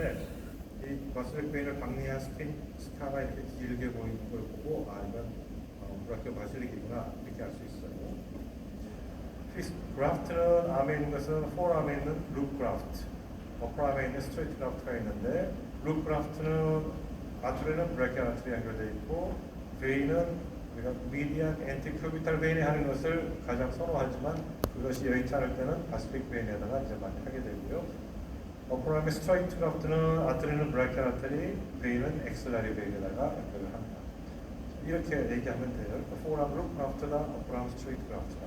있는데 이 바슬릭 베인을 박리한 스타가 이렇게 길게 보이는 걸 보고 아 이건 어, 브라키오 바실릭이구나 이렇게 알 수 있어요. 피스 그라프트는 암에 있는 것은 포암에 있는 룩 그라프트, 어퍼암에 있는 스트레이트 그라프트가 있는데 룩 그라프트는 아트레는 브라키오 아트리 연결되어 있고 베인은 우리가 미디안 엔티큐비탈 베인에 하는 것을 가장 선호하지만 그것이 여의치 않을 때는 바스픽 베인에다가 이제 많이 하게 되고요. 어퍼람의 스트라이트 그라프트는 아트리는 브라이트 아트리, 베인은 엑셀라리 베인에다가 연결을 합니다. 이렇게 얘기하면 돼요. 포람 룩 그라프트다, 어퍼람 스트레이트 그라프트다.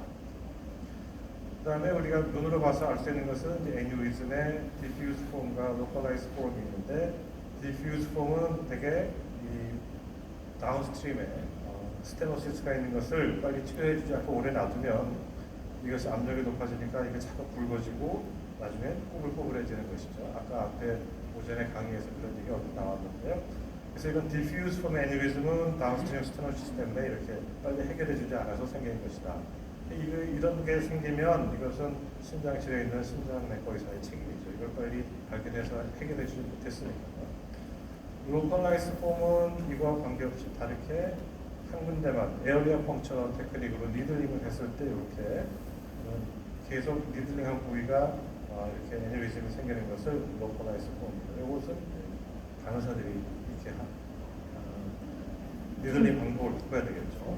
그 다음에 우리가 눈으로 봐서 알 수 있는 것은 애뉴리즘의 디퓨즈 폼과 로컬라이즈 폼이 있는데 디퓨즈 폼은 되게 이 다운스트림에 어, 스테노시스가 있는 것을 빨리 치료해 주지 않고 오래 놔두면 이것이 압력이 높아지니까 이게 자꾸 굵어지고 나중에 꼬불꼬불해지는 것이죠. 아까 앞에 오전에 강의에서 그런 얘기가 얼핏 나왔는데요. 그래서 이건 diffuse form aneurysm은 다운스트림 스테노시스 때문에 이렇게 빨리 해결해 주지 않아서 생긴 것이다. 이런 게 생기면 이것은 심장실에 있는 심장내과 의사의 책임이죠. 이걸 빨리 발견해서 해결해 주지 못했으니까요. 로컬라이스 폼은 이거와 관계없이 다르게 한 군데만 에어리어 펑처널 테크닉으로 니들링을 했을 때 이렇게 음, 계속 니들링한 부위가 어, 이렇게 애니리즘이 생기는 것을 로컬라이스 폼입니다. 이것은 간호사들이 이렇게 한 어, 니들링 방법을 바꿔야 되겠죠.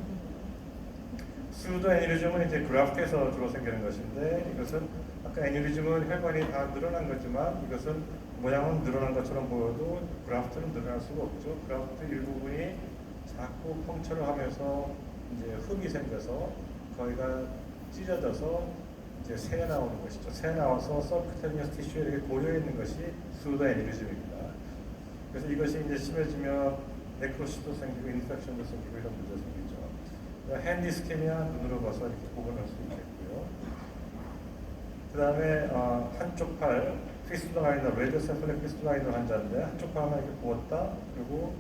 수도 애니리즘은 이제 그라프트에서 주로 생기는 것인데 이것은 아까 애니리즘은 혈관이 다 늘어난 거지만 이것은 모양은 늘어난 것처럼 보여도 그라프트는 늘어날 수가 없죠. 그라프트 일부분이 자꾸 펑처를 하면서 이제 흙이 생겨서 거기가 찢어져서 이제 새 나오는 것이죠. 새 나와서 서브큐테니어스 티슈에 이렇게 고여 있는 것이 수도 애니리즘입니다. 그래서 이것이 이제 심해지면 네크로시도 생기고 인펙션도 생기고 이런 문제 생기죠. 핸디스케미아 눈으로 봐서 이렇게 구분할 수 있겠고요. 그 다음에 어, 한쪽 팔 피스톨라이너 레디오세플릭 피스톨라이너 환자인데 한쪽 팔만 이렇게 부었다 그리고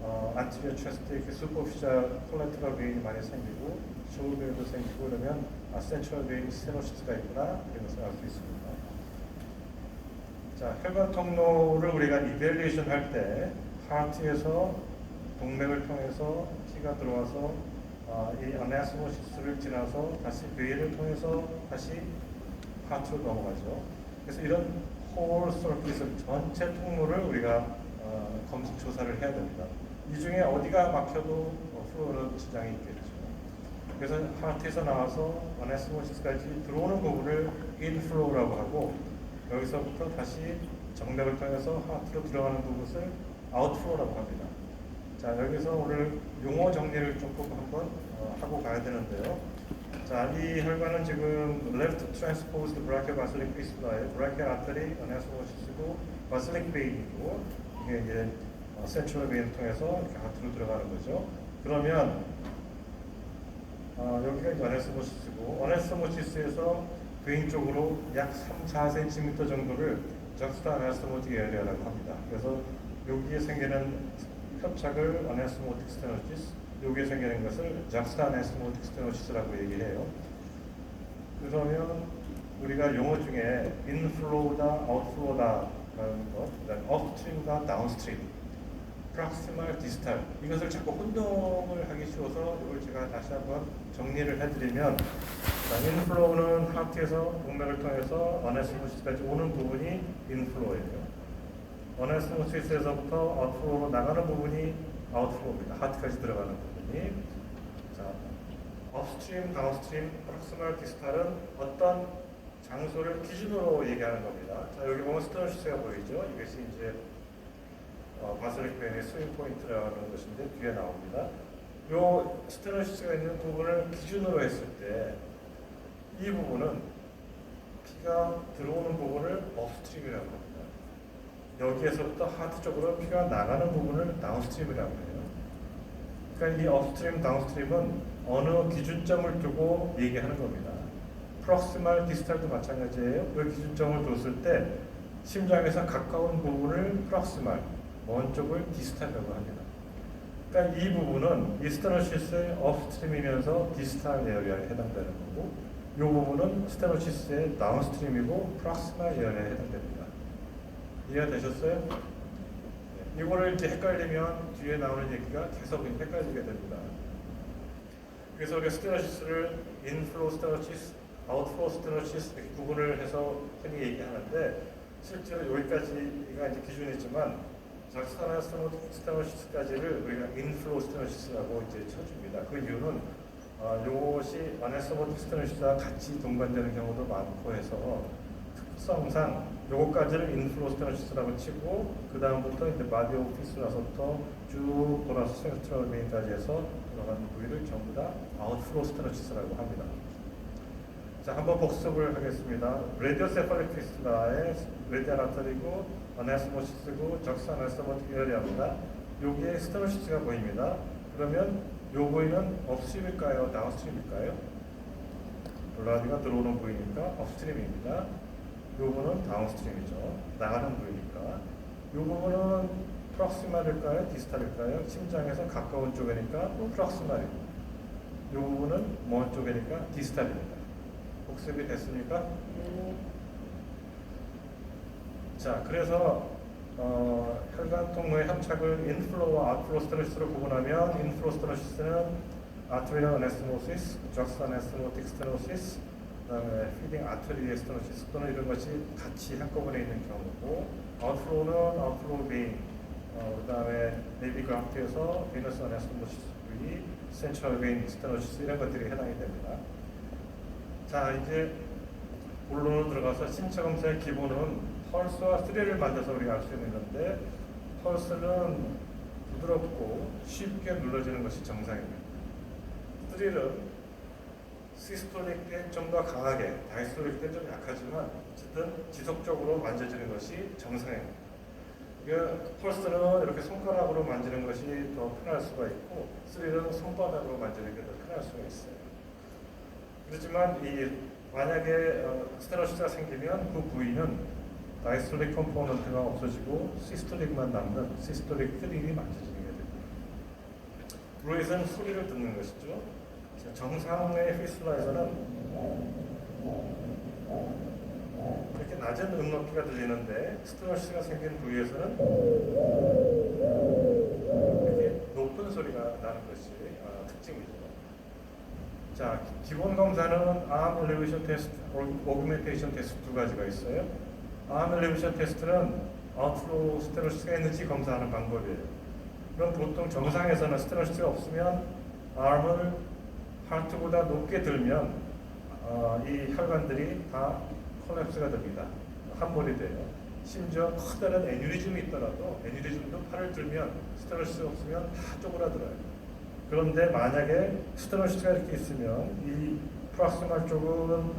어, 안티리어 체스트 이렇게 슈퍼피셜 콜레트럴 베인이 많이 생기고 쇼울베인도 생기고 그러면 아, 센트럴 베인 스테노시스가 있구나 이런 것을 알 수 있습니다. 자 혈관 통로를 우리가 이벨리에이션 할 때 하트에서 동맥을 통해서 피가 들어와서 어, 이 아네스모시스를 지나서 다시 베인을 통해서 다시 하트로 넘어가죠. 그래서 이런 홀 서킷을 전체 통로를 우리가 어, 검색 조사를 해야 됩니다. 이 중에 어디가 막혀도 어, 플로는 지장이 있겠죠. 그래서 하트에서 나와서 아네스모시스까지 들어오는 부분을 인플로우라고 하고 여기서부터 다시 정맥을 통해서 하트로 들어가는 부분을 아웃플로우라고 합니다. 자 여기서 오늘 용어 정리를 조금 한번 어, 하고 가야 되는데요. 자, 이 혈관은 지금 left transposed brachial basilic fistula에 brachial artery, aneurysmosis고 basilic vein이고 이게 이제 어, central vein을 통해서 하트로 들어가는 거죠. 그러면 어, 여기가 aneurysmosis고 aneurysmosis에서 베인 쪽으로 약 3, 4cm 정도를 juxta anastomotic area라고 합니다. 그래서 여기에 생기는 협착을 aneurysmotic stenosis 여기에 생기는 것을 작스타네스모틱 스테노시스라고 얘기해요. 그러면 우리가 용어 중에 인플로우다, 아웃플로우다라는 것, 그다음 업스트림과 다운스트림, 프락시말, 디스탈 이것을 자꾸 혼동을 하기 쉬워서 이걸 제가 다시 한번 정리를 해드리면 자, 인플로우는 하트에서 동맥을 통해서 어네스모시스까지 오는 부분이 인플로우예요. 어네스모시스에서부터 아웃플로우로 나가는 부분이 아웃플로우입니다. 하트까지 들어가는 부분이. 자, 업스트림, 다운스트림, 프락스말, 디스탈은 어떤 장소를 기준으로 얘기하는 겁니다. 자, 여기 보면 스테노시스가 보이죠? 이것이 이제 어, 바슬릭 베인의 스윙 포인트라는 것인데 뒤에 나옵니다. 요 스테노시스가 있는 부분을 기준으로 했을 때 이 부분은 피가 들어오는 부분을 업스트림이라고 합니다. 여기에서부터 하트 쪽으로 피가 나가는 부분을 다운스트림이라고 해요. 그러니까 이 업스트림, 다운스트림은 어느 기준점을 두고 얘기하는 겁니다. 프록시말, 디스탈도 마찬가지예요. 그 기준점을 뒀을 때 심장에서 가까운 부분을 프록시말, 먼 쪽을 디스탈이라고 합니다. 그러니까 이 부분은 이스테노시스의 업스트림이면서 디스탈 에어리아에 해당되는 거고 이 부분은 스테노시스의 다운스트림이고 프록시말 에어리아에 해당됩니다. 이해되셨어요? 네. 이거를 이제 헷갈리면 뒤에 나오는 얘기가 계속 헷갈리게 됩니다. 그래서 우리가 스테노시스를 인플로 스테노시스, 아웃플로 스테노시스 이렇게 구분을 해서 흔히 얘기하는데 실제로 여기까지가 이제 기준이지만 작사나 스테노시스까지를 우리가 인플로 스테노시스라고 이제 쳐줍니다. 그 이유는 어, 이것이 아네스모틱 스테노시스와 같이 동반되는 경우도 많고 해서 특성상 요거까지를 인플로 스테노시스라고 치고 그 다음부터 이제 마디 오 피스라서부터 쭉 돌아서 메인까지 해서 들어가는 부위를 전부 다 아웃플로 스테노시스라고 합니다. 자, 한번 복습을 하겠습니다. 아네스모시스고 적사 아네스모틱 에어리아입니다. 여기에 스테노시스가 보입니다. 그러면 요 부위는 업스트림일까요? 다운스트림일까요? 블라디가 들어오는 부위니까 업스트림입니다. 요거는 다운스트림이죠. 나가는 부위니까. 요 부분은 프록시말일까요? 디스탈일까요? 심장에서 가까운 쪽이니까 프록시말입니다. 요 부분은 먼 쪽이니까 디스탈입니다. 복습이 됐습니까? 자, 그래서 어, 혈관 통로의 협착을 인플로와 아웃플로 스테노시스로 구분하면 인플로 스테노시스는 아트리얼 아네스모시스, 적스 아네스모틱 스테노시스, 그다음에 피딩 아트리의 스테노시스 또는 이런 것이 같이 한꺼번에 있는 경우고 아웃플로는 아웃플로 베인, 어, 그다음에 네비 그라프트에서 베너스 아네스모시스 부위, 센트럴 베인 스테노시스 이런 것들이 해당이 됩니다. 자, 이제 본론으로 들어가서 신체 검사의 기본은 펄스와 스릴을 만져서 우리가 알 수 있는 건데 펄스는 부드럽고 쉽게 눌러지는 것이 정상입니다. 스릴은 시스톨릭 때 좀 더 강하게, 다이스톨릭 때 좀 약하지만 어쨌든 지속적으로 만져지는 것이 정상입니다. 그 펄스는 이렇게 손가락으로 만지는 것이 더 편할 수가 있고 스릴은 손바닥으로 만지는 게 더 편할 수가 있어요. 그렇지만 이 만약에 어, 스테노시스가 생기면 그 부위는 다이스톨릭 컴포넌트가 없어지고 시스톨릭만 남는 시스톨릭 트릭이 만져지게 됩니다. 브루잇은 소리를 듣는 것이죠. 자, 정상의 피스라에서는 이렇게 낮은 음높이가 들리는데 스테노시스가 생긴 부위에서는 이렇게 높은 소리가 나는 것이. 자, 기본 검사는 암 엘리베이션 테스트, 오그멘테이션 테스트 두 가지가 있어요. 암 엘리베이션 테스트는 아웃플로우 스테로시스가 있는지 검사하는 방법이에요. 그럼 보통 정상에서는 스테로시스가 없으면 암을 하트보다 높게 들면 어, 이 혈관들이 다 콜랩스가 됩니다. 함몰이 돼요. 심지어 커다란 애뉴리즘이 있더라도 애뉴리즘도 팔을 들면 스테로시스가 없으면 다 쪼그라들어요. 그런데 만약에 스테노시스가 이렇게 있으면 이 프락스말 쪽은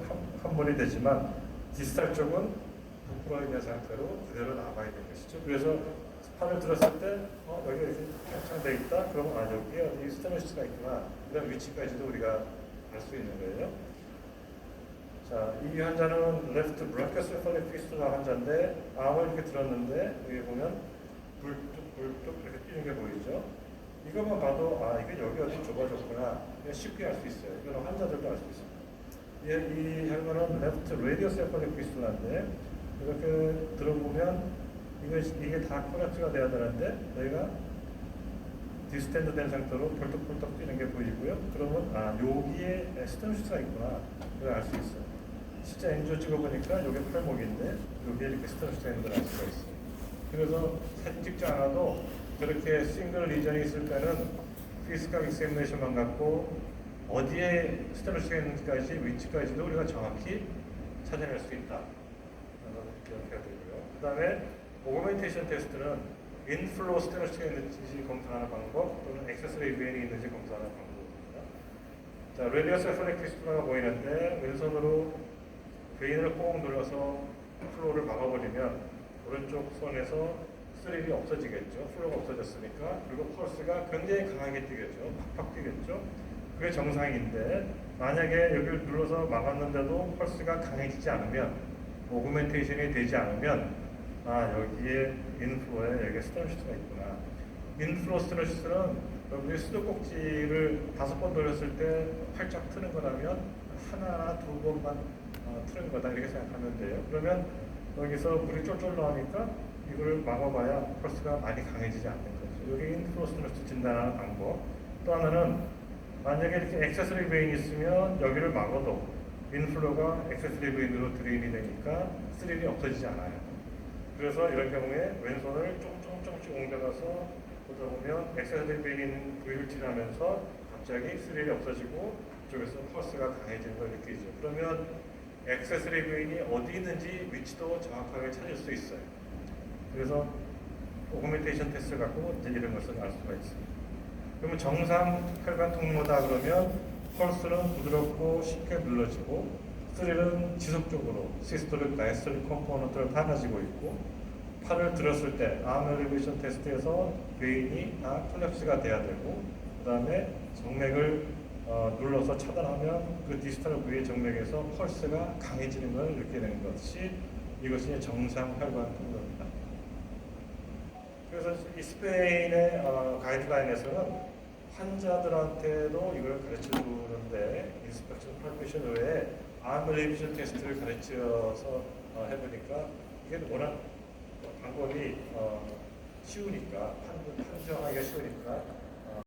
함몰이 되지만 디스탈 쪽은 있는 상태로 그대로 남아 있는 것이죠. 그래서 판을 들었을 때 어, 여기 이렇게 팽창돼 있다. 그러면 아 여기에 어디 스테노시스가 있구나. 이런 위치까지도 우리가 알 수 있는 거예요. 자, 이 환자는 레프트 브라키오세팔릭 피스토라 환자인데 암을 이렇게 들었는데 여기 보면 불뚝 불뚝 이렇게 뛰는 게 보이죠. 이것만 봐도 아 이게 여기 어디 좁아졌구나 쉽게 알 수 있어요. 이거는 환자들도 알 수 있습니다. 이, 이 혈관은 레프트 레디오세팔릭 피스토라인데 이렇게 들어보면 이거 이게 다 코렉트가 돼야 되는데 저희가 디스텐드 된 상태로 벌떡벌떡 뛰는 게 보이고요. 그러면 아 여기에 스테노시스가 있구나 이걸 알 수 있어요. 실제 엔조 찍어보니까 여기 팔목인데 여기에 이렇게 스테노시스가 있는 걸 알 수가 있어요. 그래서 사진 찍지 않아도 그렇게 싱글 리전이 있을 때는 피스컬 익세미네이션만 갖고 어디에 스테노시스가 있는지까지 위치까지도 우리가 정확히 찾아낼 수 있다. 기억해야 되고요. 그 다음에 오그멘테이션 테스트는 인플로 스테노시스가 있는지 검사하는 방법 또는 액세서리 유엔이 있는지 검사하는 방법입니다. 자, 레디오세팔릭 피스토라가 보이는데 왼손으로 베인을 꼭 눌러서 플로우를 막아버리면 오른쪽 손에서 스릴이 없어지겠죠. 플로우가 없어졌으니까 그리고 펄스가 굉장히 강하게 뛰겠죠. 팍팍 뛰겠죠. 그게 정상인데 만약에 여기를 눌러서 막았는데도 펄스가 강해지지 않으면 오그멘테이션이 되지 않으면 아 여기에 인플로에 여기에 스테노시스가 있구나. 인플로 스테노시스는 여기 수도꼭지를 다섯 번 돌렸을 때 활짝 트는 거라면 하나 두 번만 어, 트는 거다 이렇게 생각하면 돼요. 그러면 여기서 물이 쫄쫄 나오니까 이거를 막아봐야 펄스가 많이 강해지지 않는 거죠. 여기 인플로스트러스 진단하는 방법. 또 하나는 만약에 이렇게 액세서리 베인이 있으면 여기를 막아도 인플로가 액세서리 베인으로 드레인이 되니까 스릴이 없어지지 않아요. 그래서 이런 경우에 왼손을 조금씩 옮겨가서 보다 보면 액세서리 베인이 있는 부위를 칠하면서 갑자기 스릴이 없어지고 이쪽에서 펄스가 강해지는 걸 느끼죠. 그러면 액세서리 베인이 어디 있는지 위치도 정확하게 찾을 수 있어요. 그래서 오그멘테이션 테스트 갖고 이제 이런 것을 알 수가 있습니다. 그러면 정상 혈관 통로다 그러면 펄스는 부드럽고 쉽게 눌러지고 스릴은 지속적으로 시스톨릭, 다이스톨릭 컴포넌트를 많아지고 있고 팔을 들었을 때 아무 엘리베이션 테스트에서 베인이 다 콜랩스가 돼야 되고 그 다음에 정맥을 어, 눌러서 차단하면 그 디스탈 부위의 정맥에서 펄스가 강해지는 걸 느끼게 되는 것이 이것이 정상 혈관 통로입니다. 그래서 이 스페인의 어, 가이드라인에서는 환자들한테도 이걸 가르쳐 주는데 인스펙션 팔페이션 외에 아멜리비전 테스트를 가르쳐서 어, 해보니까 이게 워낙 방법이 어, 쉬우니까 판, 판정하기가 쉬우니까